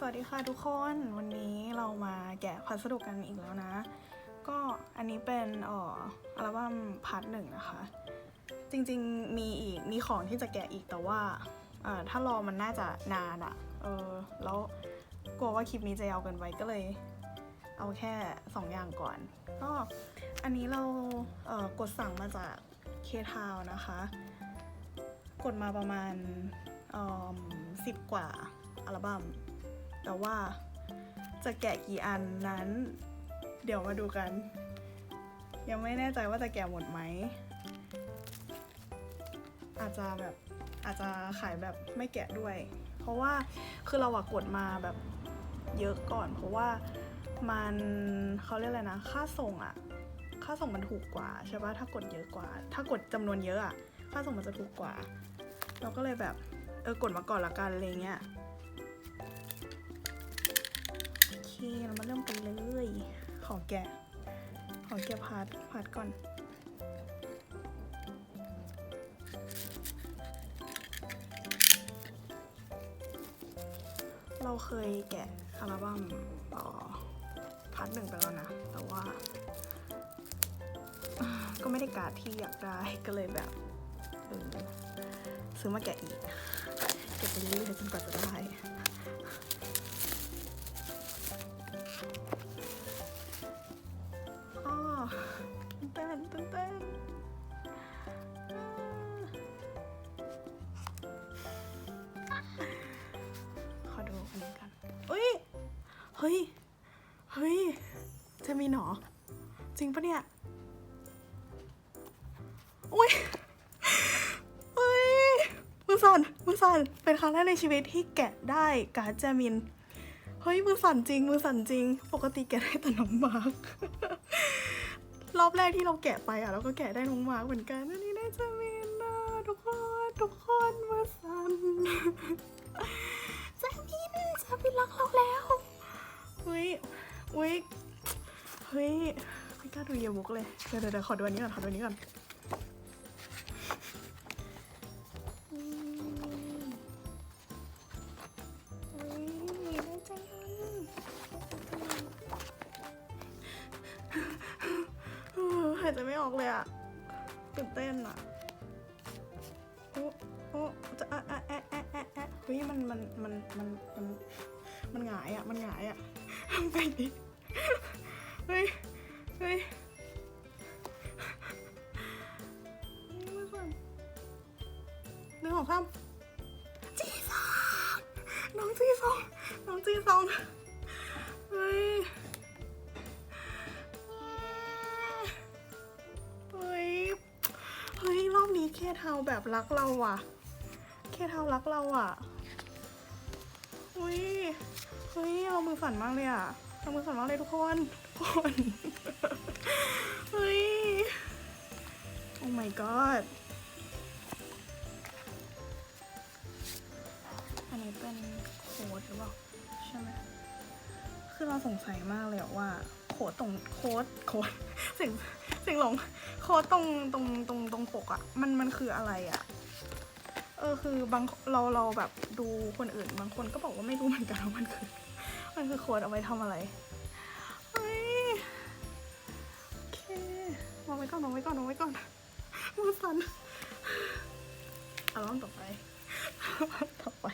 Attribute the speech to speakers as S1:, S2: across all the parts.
S1: สวัสดีค่ะทุกคนวันนี้เรามาแกะพัสดุกันอีกแล้วนะ ก็อันนี้เป็นอ่ออัลบั้มพาร์ทหนึ่งนะคะ จริงๆมีอีกมีของที่จะแกะอีกแต่ว่าเอ่อถ้ารอมันน่าจะนานอะเออแล้วกลัวว่าคลิปนี้จะยาวเกินไปก็เลย เอาแค่ 2 อย่างก่อน ก็อันนี้เราเอ่อกดสั่งมาจากเคทาวนะคะ กดมาประมาณสิบกว่าอัลบั้ม แต่ว่าจะแกะกี่อันนั้น เดี๋ยวมาดูกัน ยังไม่แน่ใจว่าจะแกะหมดไหม อาจจะแบบอาจจะขายแบบไม่แกะด้วย เพราะว่าคือเราอะกดมาแบบเยอะก่อน เพราะว่ามันเขาเรียกอะไรนะ ค่าส่งอะค่าส่งมันถูกกว่าใช่ปะถ้ากดเยอะกว่า ถ้ากดจำนวนเยอะอะค่าส่งมันจะถูกกว่า เราก็เลยแบบเออกดมาก่อนละกันอะไรเงี้ย เคเรามาเริ่มกันเลย ขอแกะขอแกะพาร์ทพาร์ทก่อนเราเคยแกะอัลบั้มต่อพาร์ทหนึ่งไปแล้วนะ แต่ว่า ก็ไม่ได้การดที่อยากได้ก็เลยแบบซื้อมาแกะอีก เก็บไปเรื่อยๆจนกว่าจะได้ ฮ้ย เฮ้ย จะมีหนอ จริงปะเนี่ย อุ้ยเฮ้ย มือสั่น มือสั่น เป็นครั้งแรกในชีวิตที่แกะได้การ์ดแจมิน เฮ้ย มือสั่นจริง มือสั่นจริง ปกติแกะได้แต่น้องมาร์ครอบแรกที่เราแกะไปอะเราก็แกะได้น้องมาร์คเหมือนกันอันนี้ได้แจมินนะทุกคน ทุกคนมือสั่นแจมินแจมินรักเราแล้ว เฮ้ยเฮ้ยเฮ้ยไม่กล้าดูเยบุกเลยเดี๋ยวเดี๋ยวเดี๋ยวขอดูอันนี้ก่อน ขอดูอันนี้ก่อนเฮ้ยใจยังเออหายใจไม่ออกเลยอะตื่นเต้นอะโอ้โอ้จะอะอะแอะแอะแอะแอะเฮ้ยมันมันมันมันมันมันหงายอะมันหงายอะ ไปดิเฮ้ยเฮ้ยเฮ้ยมันสั่นหนึ่งสองสามจีซองน้องจีซองน้องจีซองเฮ้ยเฮ้ยเฮ้ยรอบนี้เคเทาแบบรักเราอะ เคเทารักเราอะเฮ้ย เฮ้ยเรามือสั่นมากเลยอะเรามือสั่นมากเลยทุกคนทุกคนเฮ้ย โอ้ my god อันนี้เป็นโค้ดหรือเปล่าใช่ไหมคือเราสงสัยมากเลยว่า โค้ดตรงโค้ดโค้ดเสิ่งเสิ่งหลงโค้ดตรงตรงตรงตรงปกอะมันมันคืออะไรอะเออคือบางเราเราแบบดูคนอื่น บางคนก็บอกว่าไม่รู้เหมือนกันว่ามันคือ มันคือโค้ดเอาไว้ทำอะไรเฮ้ยโอเควางไว้ก่อนวางไว้ก่อนวางไว้ก่อนมือสั่นอัลบั้มต่อไปต่อไป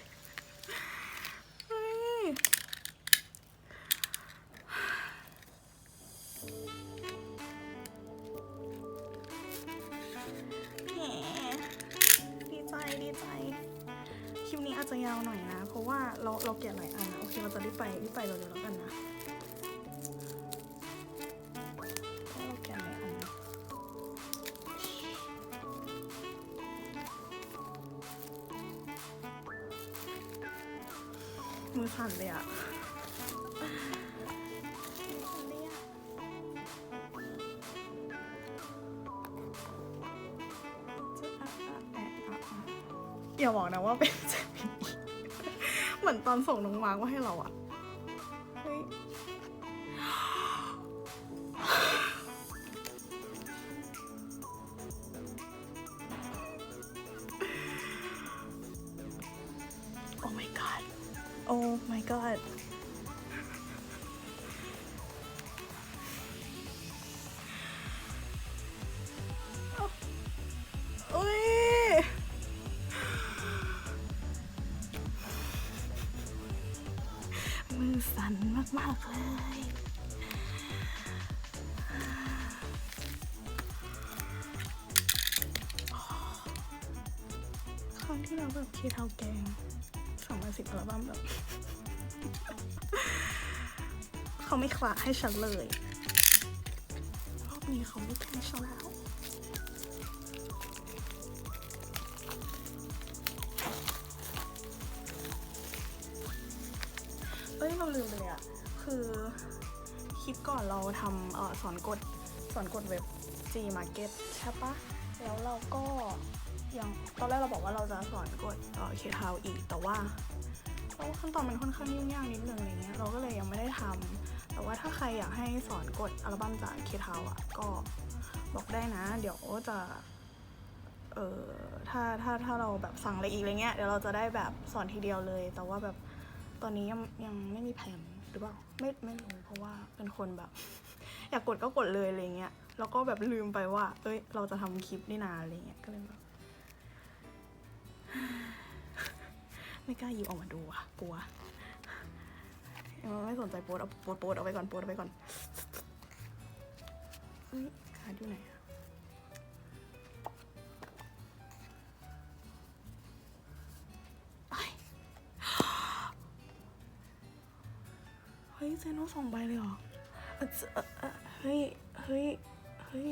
S1: โอเคเราจะรีบไปรีบไปเร็วแล้วกันนะเพราะเราแลยอันนะมือสั่นเลยอะอย่าบอกนะว่าเป็นเจมินีเหมือนตอนส่งน้องมาร์กมาให้เราอะ โอ้ my god สิบอัลบั้มแบบเขาไม่คลาให้ฉันเลยรอบนี้เขาไม่แพ้ฉันแล้วเอ้ยเราลืมไปเลยอะคือคลิปก่อนเราทำออสอนกดสอนกดเว็บ G Market ใช่ปะแล้วเราก็ยังตอนแรกเราบอกว่าเราจะสอนกดเออเคทาวอีกแต่ว่า ราว่าขั้นตอนมันค่อนข้างยุ่งยากนิดนึงอะไรเงี้ยเราก็เลยยังไม่ได้ทำแต่ว่าถ้าใครอยากให้สอนกดอัลบั้มจากเคทาวอะก็บอกได้นะ เดี๋ยวจะเออถ้าถ้าถ้าเราแบบสั่งอะไรอีกอะไรเงี้ยเดี๋ยวเราจะได้แบบสอนทีเดียวเลย แต่ว่าแบบตอนนี้ยังยังไม่มีแผนหรือเปล่าไม่ไม่รู้เพราะว่าเป็นคนแบบ อยากกดก็กดเลยอะไรเงี้ยแล้วก็แบบลืมไปว่า เอ้ย เราจะทำคลิปนี่นาอะไรเงี้ยก็เลยแบบ ไม่กล้าหยิบออกมาดูอะกลัวยังไม่สนใจโพสต์เอาโพสต์โพสต์เอาไว้ก่อนโพสต์เอาไว้ก่อนเฮ้ยขาดอยู่ไหนอะไอ้เฮ้ยเซโนสองใบเลยเหรอเอ่อเอ่อเอ่อเฮ้ย เฮ้ย เฮ้ย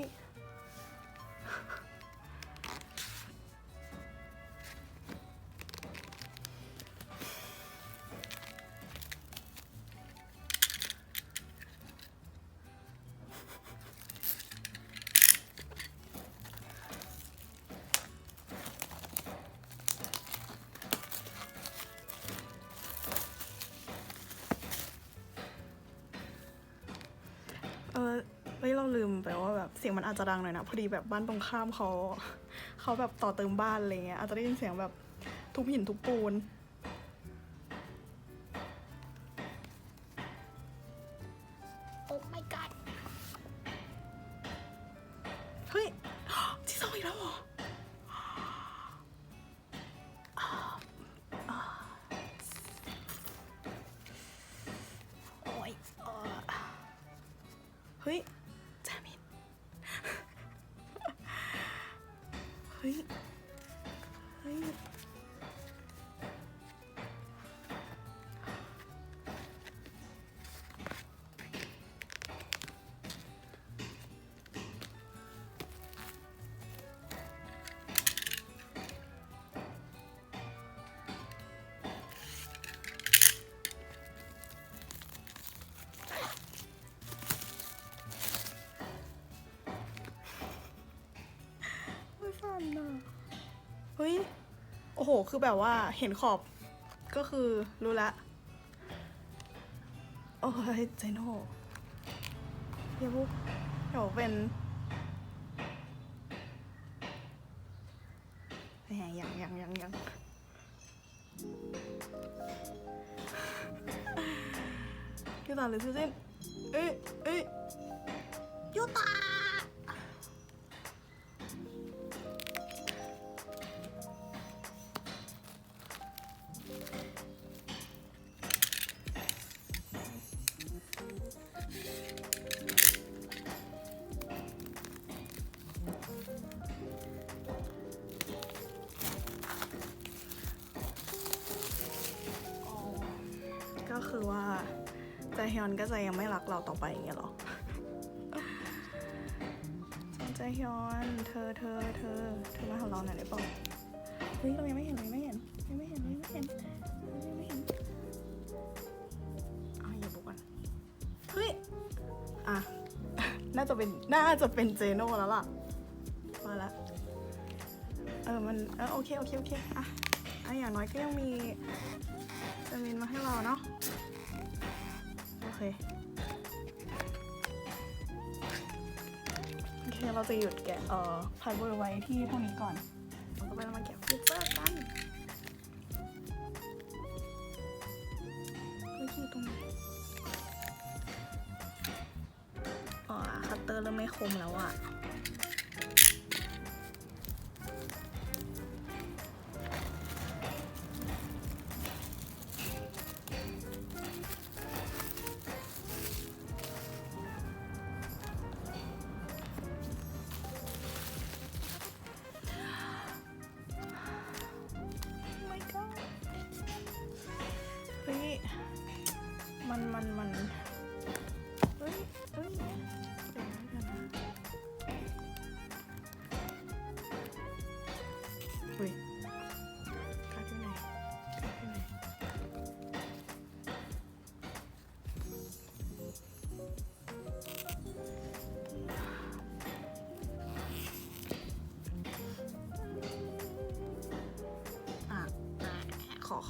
S1: แบบเสียงมันอาจจะดังหน่อยนะพอดีแบบบ้านตรงข้ามเขาเขาแบบต่อเติมบ้านอะไรเงี้ยอาจจะได้ยินเสียงแบบทุบหินทุบปูน
S2: โอ้ my god
S1: เฮ้ยที่สองอีกแล้วเหรอโอ้ยเอ่อเฮ้ย เหคือแบบว่าเห็นขอบก็คือรู้ละ โอ้ยเจโน่เดี๋ยวเดี๋ยวเป็นแหมยังยังยังยังยูตาหรือซูซินเอ้ยเอ้ยยูตา จะยังไม่รักเราต่อไปอย่างเงี้ยหรอใจฮยอนเธอเธอเธอเธอมาหาเราหน่อยได้ป่ะเฮ้ยเรายังไม่เห็นเรายังไม่เห็นยังไม่เห็นยังไม่เห็นยังไม่เห็นอะอย่าบุกกันเฮ้ยอะน่าจะเป็นน่าจะเป็นเจโน่แล้วล่ะมาละเออมันเออโอเคโอเคโอเคอะอะอย่างน้อยก็ยังมีจะมินมาให้เราเนาะ คโอเค เราจะหยุดแกะเอ่อพาร์ทเไว้ที่พวกนี้ก่อนเราก็ไปมาแกะฟิลเตอร์กันก็คืตรงนี้อ๋อคัตเตอร์เริ่มไม่คมแล้วอะ่ะ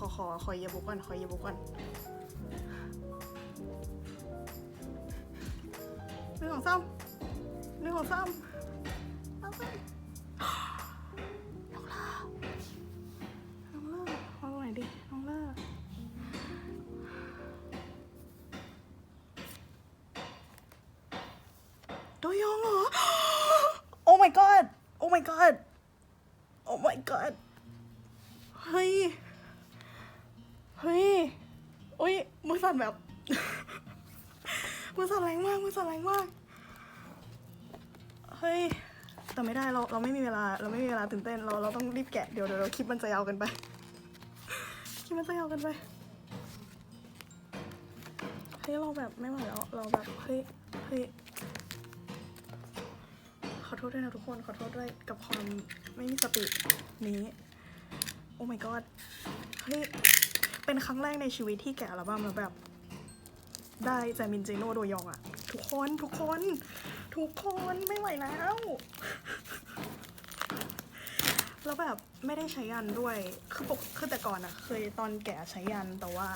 S1: อขอขอขอเยบุกก่อนขอเยบุกก่อนเรื่องของซ้ำเรื่องของซ้ำน้องล่า มือสั่นแรงมากมือสั่นแรงมาก เฮ้ย แต่ไม่ได้เราเราไม่มีเวลาเราไม่มีเวลาตื่นเต้นเราเราต้องรีบแกะเดี๋ยวเดี๋ยวเดี๋ยวคลิปมันจะยาวกันไป คลิปมันจะยาวกันไป เฮ้ยเราแบบไม่ไหวแล้วเราแบบเฮ้ยเฮ้ยขอโทษด้วยนะทุกคนขอโทษด้วยกับความไม่มีสตินี้โอ้ my god เฮ้ย เป็นครั้งแรกในชีวิตที่แกะอัลบั้มแล้วแบบ ได้แจมินเจโนโดยองอะทุกคนทุกคน ทุกคนไม่ไหวแล้วแล้วแบบไม่ได้ใช้ยันด้วย คือปกคือแต่ก่อนอะเคยตอนแก่ใช้ยันแต่ว่า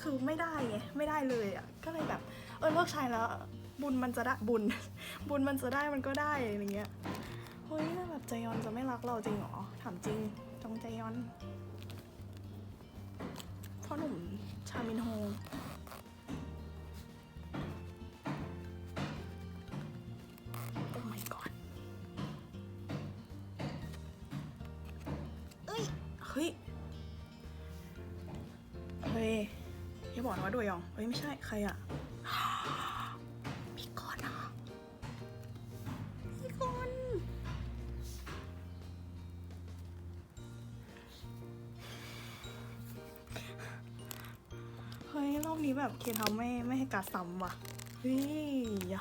S1: คือไม่ได้ไงไม่ได้เลยอะก็เลยแบบ เออเลิกใช้แล้ว บุญมันจะได้บุญ บุญมันจะได้มันก็ได้อะไรเงี้ยเฮ้ยแล้วแบบใจยอนจะไม่รักเราจริงหรอถามจริงจงใจยอนพ่อหนุ่มชามินโฮ ฮ้ย เฮ้ยอย่าบอกนะว่าด้วยยอง เฮ้ย ไม่ใช่ใครอะพี่กอนเหรอพี่กอนเฮ้ย รอบนี้แบบเคทำไม่ไม่ให้การดซ้ำว่ะ เฮ้ย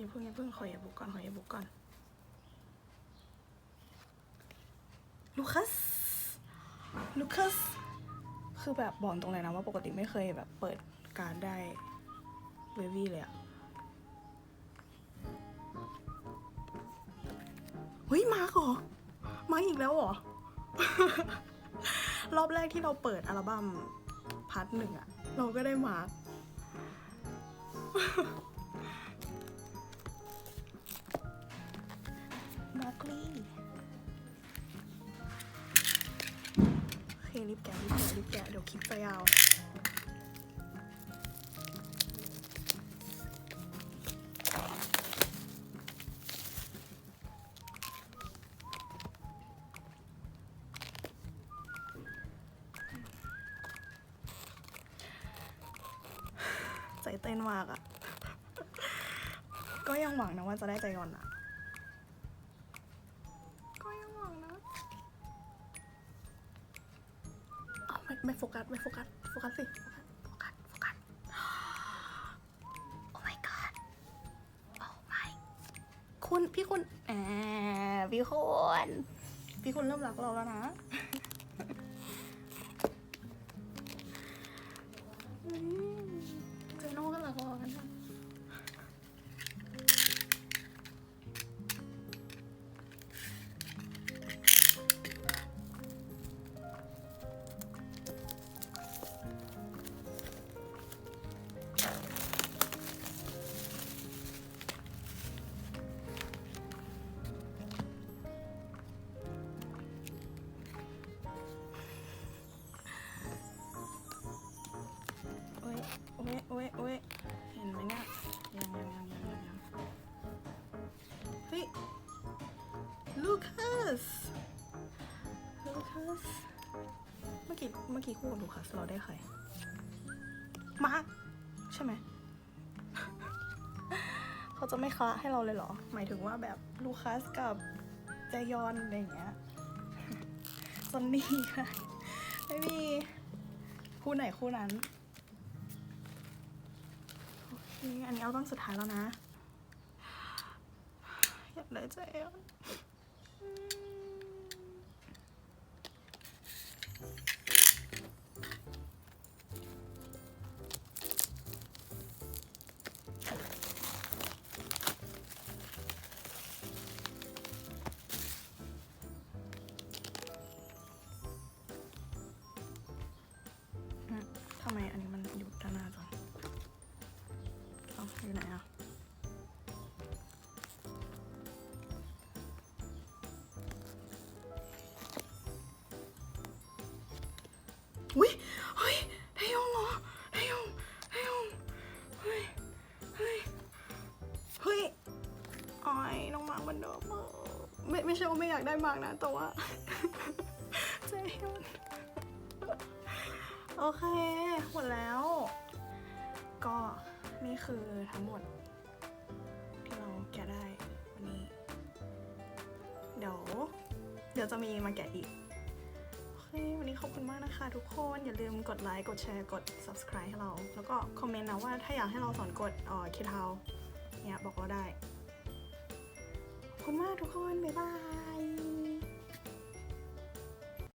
S1: อย่าเพิ่งอย่าเพิ่งขออย่าบุกก่อนขออย่าบุกก่อนลูคัสลูคัสคือแบบบอกตรงเลยนะว่าปกติไม่เคยแบบเปิดการได้เววี่เลยอะเฮ้ยมาร์กเหรอมาร์กอีกแล้วเหรอ รอบแรกที่เราเปิดอัลบั้มพาร์ทหนึ่งอะเราก็ได้มาร์ มอกลี่โอเครีบแกะรีบแกะรีบแกะเดี๋ยวคลิปจะยาวใจเต้นมากอะก็ยังหวังนะว่าจะได้ใจก่อนอะ ไม่โฟกัส ไม่โฟกัส โฟกัสสิ โฟกัส โฟกัส โอ้ my god โอ้ my คุณ พี่คุณแอบพี่คุณ พี่คุณเริ่มรักเราแล้วนะ เมื่อกี้คู่กับลูคัสเราได้ใคร มาร์คใช่ไหม เขาจะไม่คละให้เราเลยเหรอ หมายถึงว่าแบบลูคัสกับเจยอนอะไรอย่างเงี้ยซอนนี่ค่ะ ไม่มี คู่ไหนคู่นั้น โอเค อันนี้เอัลบั้มสุดท้ายแล้วนะ อยากได้เจยอน ไม่ใช่ว่าไม่อยากได้มากนะ แต่ว่าใจมันโอเค หมดแล้ว ก็นี่คือทั้งหมด ที่เราแกะได้วันนี้ เดี๋ยว เดี๋ยวจะมีมาแกะอีกวันนี้ขอบคุณมากนะคะทุกคนอย่าลืมกดไลค์กดแชร์กด subscribe ให้เรา แล้วก็คอมเมนต์นะว่าถ้าอยากให้เราสอนกดเอ่อคิดเทาเนี่ยบอกเราได้ คุณมากทุกคน บ๊ายบาย